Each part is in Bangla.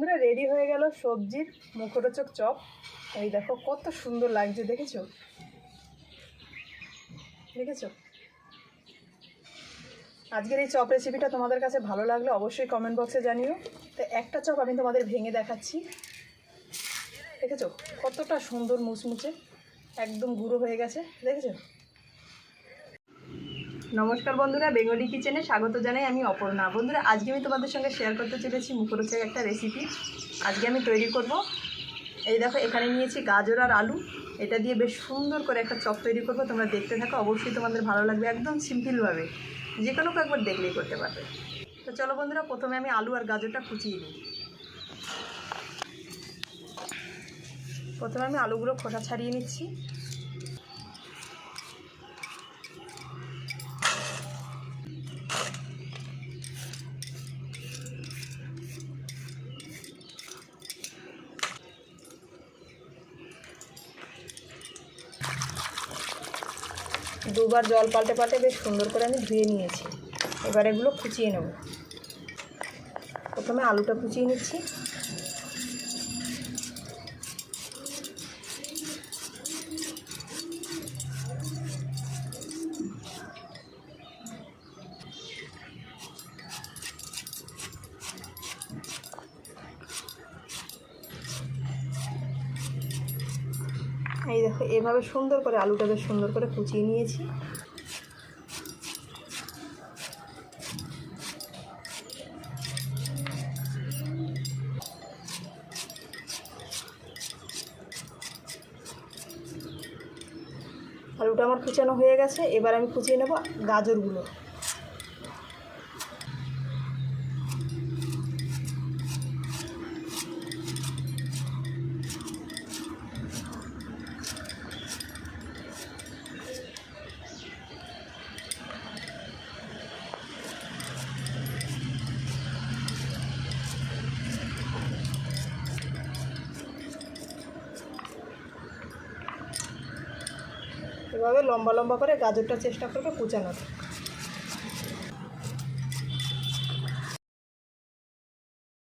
বন্ধুরা রেডি হয়ে গেল সবজির মুখরোচক চপ। এই দেখো কত সুন্দর লাগছে, দেখেছ? দেখেছ? আজকের এই চপ রেসিপিটা তোমাদের কাছে ভালো লাগলে অবশ্যই কমেন্ট বক্সে জানিও। তো একটা চপ আমি তোমাদের ভেঙে দেখাচ্ছি। দেখেছ? কতটা সুন্দর মুচমুচে, একদম গুঁড়ো হয়ে গেছে, দেখেছ? নমস্কার বন্ধুরা, বেঙ্গলি কিচেনে স্বাগত জানাই আমি অপর্ণা। বন্ধুরা, আজকে আমি তোমাদের সঙ্গে শেয়ার করতে চলেছি মুখরোচক একটা রেসিপি আজকে আমি তৈরি করব। এই দেখো, এখানে নিয়েছি গাজর আর আলু। এটা দিয়ে বেশ সুন্দর করে একটা চপ তৈরি করব। তোমরা দেখতে থাকো, অবশ্যই তোমাদের ভালো লাগবে, একদম সিম্পলভাবে যে কোনো একবার দেখলেই করতে পারবে। তো চলো বন্ধুরা, প্রথমে আমি আলু আর গাজরটা কুচিয়ে নিই। প্রথমে আমি আলুগুলো খোসা ছাড়িয়ে নিচ্ছি। দুবার জল পাল্টে পাল্টে বেশ সুন্দর করে আমি ধুয়ে নিয়েছি। এবার এগুলো কুচিয়ে নেব। প্রথমে আলুটা কুচিয়ে নিচ্ছি। এই দেখো, এভাবে সুন্দর করে আলুটা বেশ সুন্দর করে কুচিয়ে নিয়েছি। আলুটা আমার কুচানো হয়ে গেছে, এবার আমি কুচিয়ে নেব গাজরগুলো। এভাবে লম্বা লম্বা করে গাজরটা চেষ্টা করবে কুচানোর।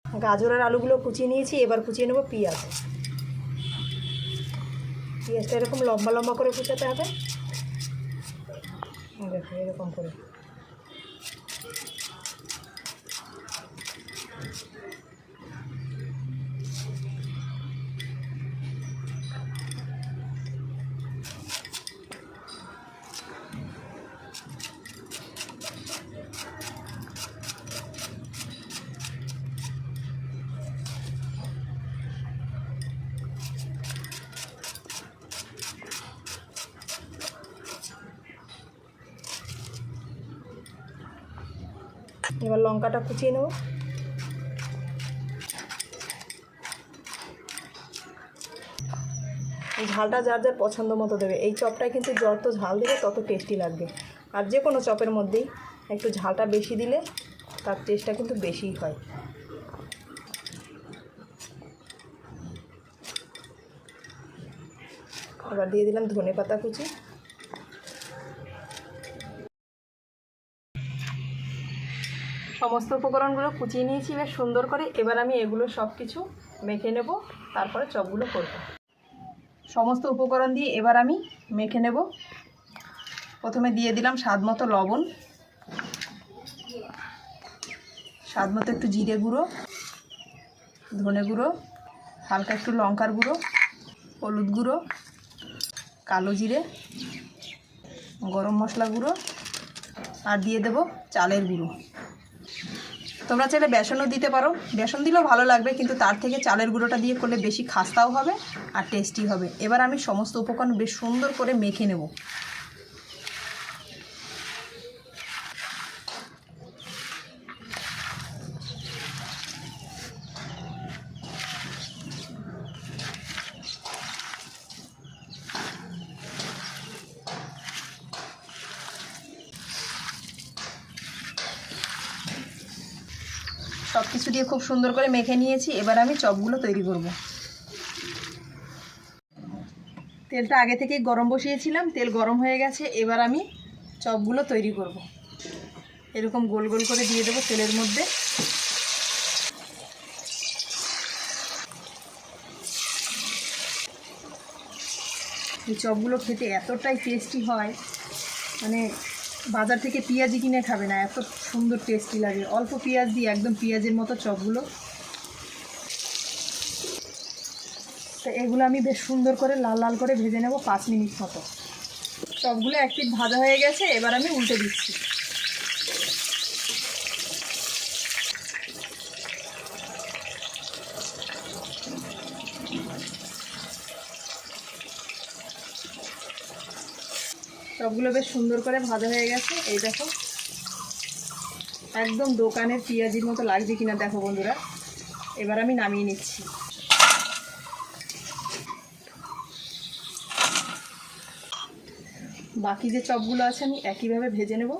গাজরের আলুগুলো কুচিয়ে নিয়েছি, এবার কুচিয়ে নেব পেঁয়াজ। পেঁয়াজটা এরকম লম্বা লম্বা করে কুচাতে হবে। দেখো, এরকম করে। এবার লঙ্কাটা কুচিয়ে নেব। ঝালটা যার যার পছন্দ মতো দেবে। এই চপটায় কিন্তু যত ঝাল দেবে, তত টেস্টি লাগবে। আর যে কোনো চপের মধ্যেই একটু ঝালটা বেশি দিলে তার টেস্টটা কিন্তু বেশিই হয়। এবার দিয়ে দিলাম ধনে পাতা কুচি। সমস্ত উপকরণগুলো কুচিয়ে নিয়েছি বেশ সুন্দর করে। এবার আমি এগুলো সব কিছু মেখে নেব, তারপরে চপগুলো করব। সমস্ত উপকরণ দিয়ে এবার আমি মেখে নেব। প্রথমে দিয়ে দিলাম স্বাদ মতো লবণ। স্বাদ মতো একটু জিরে গুঁড়ো, ধনে গুঁড়ো, হালকা একটু লঙ্কার গুঁড়ো, হলুদ গুঁড়ো, কালো জিরে, গরম মশলা গুঁড়ো, আর দিয়ে দেব চালের গুঁড়ো। তোমরা চাইলে বেসনও দিতে পারো। বেসন দিলেও ভালো লাগবে, কিন্তু তার থেকে চালের গুঁড়োটা দিয়ে করলে বেশি খাস্তাও হবে আর টেস্টি হবে। এবার আমি সমস্ত উপকরণ বেশ সুন্দর করে মেখে নেব। সব কিছু দিয়ে খুব সুন্দর করে মেখে নিয়েছি এবার আমি চপগুলো তৈরি করব। তেলটা আগে থেকে গরম বসিয়েছিলাম, তেল গরম হয়ে গেছে এবার আমি চপগুলো তৈরি করব। এরকম গোল গোল করে দিয়ে দেবো তেলের মধ্যে এই চপগুলো খেতে এতটাই টেস্টি হয় মানে বাজার থেকে পেঁয়াজি কিনে খাবে না, এত সুন্দর টেস্টি লাগে। অল্প পেঁয়াজ দিয়ে একদম পেঁয়াজের মতো চপগুলো। তো এগুলো আমি বেশ সুন্দর করে লাল লাল করে ভেজে নেব পাঁচ মিনিট মতো। চপগুলো এক ভাজা হয়ে গেছে, এবার আমি উল্টে দিচ্ছি। সবগুলো বেশ সুন্দর করে ভাজা হয়ে গেছে। এই দেখো। একদম দোকানের পেঁয়াজির মতো লাগছে কিনা দেখো বন্ধুরা। এবার আমি নামিয়ে নিচ্ছি। বাকি যে চপগুলো আছে আমি একইভাবে ভেজে নেব।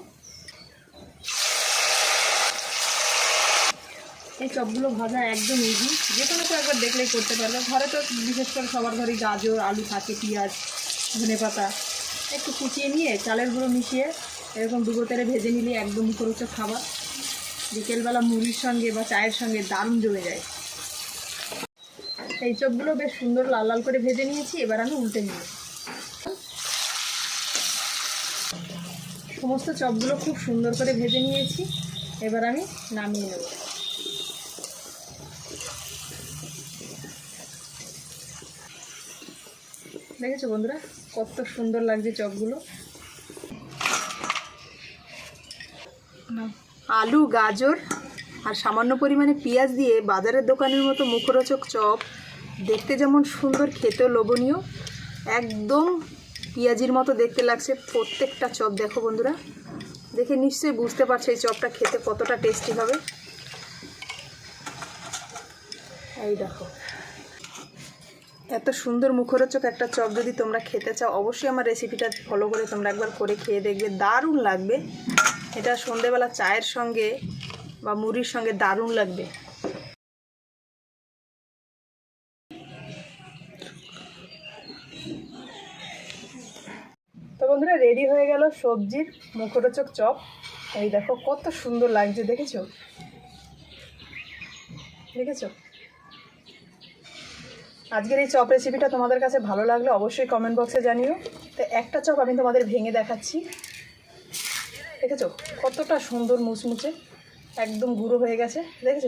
এই চপগুলো ভাজা একদম ইজি যে কোনো তো একবার দেখলেই করতে পারবে। ঘরে তো বিশেষ করে সবার ঘরেই গাজর, আলু থাকে, পেঁয়াজ ধনে পাতা একটু কুচিয়ে নিয়ে চালের গুঁড়ো মিশিয়ে এরকম ডুবো তেলে ভেজে নিলে একদম মুখরোচক খাবার। বিকেলবেলা মুড়ির সঙ্গে বা চায়ের সঙ্গে দারুণ জমে যায়। এই চপগুলো বেশ সুন্দর লাল লাল করে ভেজে নিয়েছি, এবার আমি উল্টে নিই সমস্ত চপগুলো খুব সুন্দর করে ভেজে নিয়েছি, এবার আমি নামিয়ে নেব। দেখেছ বন্ধুরা? কত সুন্দর লাগছে চপগুলো। আলু, গাজর, আর সামান্য পরিমাণে পেঁয়াজ দিয়ে বাজারের দোকানের মতো মুখরোচক চপ। দেখতে যেমন সুন্দর, খেতেও লোভনীয়। একদম পেঁয়াজির মতো দেখতে লাগছে প্রত্যেকটা চপ। দেখো বন্ধুরা, দেখে নিশ্চয়ই বুঝতে পারছে এই চপটা খেতে কতটা টেস্টি হবে। এই দেখো। এত সুন্দর মুখরোচক একটা চপ যদি তোমরা খেতে চাও, অবশ্যই আমার রেসিপিটা ফলো করে তোমরা একবার করে খেয়ে দেখবে। দারুণ লাগবে। এটা সন্ধেবেলা চায়ের সঙ্গে বা মুড়ির সঙ্গে দারুণ লাগবে। তো বন্ধুরা রেডি হয়ে গেল সবজির মুখরোচক চপ। এই দেখো, কত সুন্দর লাগছে, দেখেছ? দেখেছ? আজকের এই চপ রেসিপিটা তোমাদের কাছে ভালো লাগলে অবশ্যই কমেন্ট বক্সে জানিও। তো একটা চপ আমি তোমাদের ভেঙে দেখাচ্ছি। দেখেছ? কতটা সুন্দর মুচমুচে, একদম গুঁড়ো হয়ে গেছে। দেখেছ?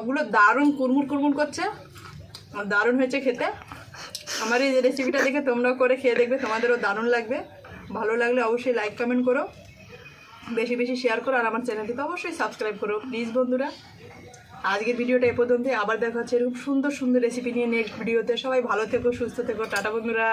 সবগুলো দারুণ কুড়মুড় কুড়মুড় করছে। দারুণ হয়েছে খেতে। আমার এই রেসিপিটা দেখে তোমরাও করে খেয়ে দেখবে, তোমাদেরও দারুণ লাগবে। ভালো লাগলে অবশ্যই লাইক কমেন্ট করো। বেশি বেশি শেয়ার করো, আর আমার চ্যানেলটিকে অবশ্যই সাবস্ক্রাইব করো প্লিজ বন্ধুরা। আজকের ভিডিওটা এ পর্যন্তই, আবার দেখা হচ্ছে এরকম সুন্দর সুন্দর রেসিপি নিয়ে নেক্সট ভিডিওতে সবাই ভালো থেকো, সুস্থ থেকো, টাটা বন্ধুরা।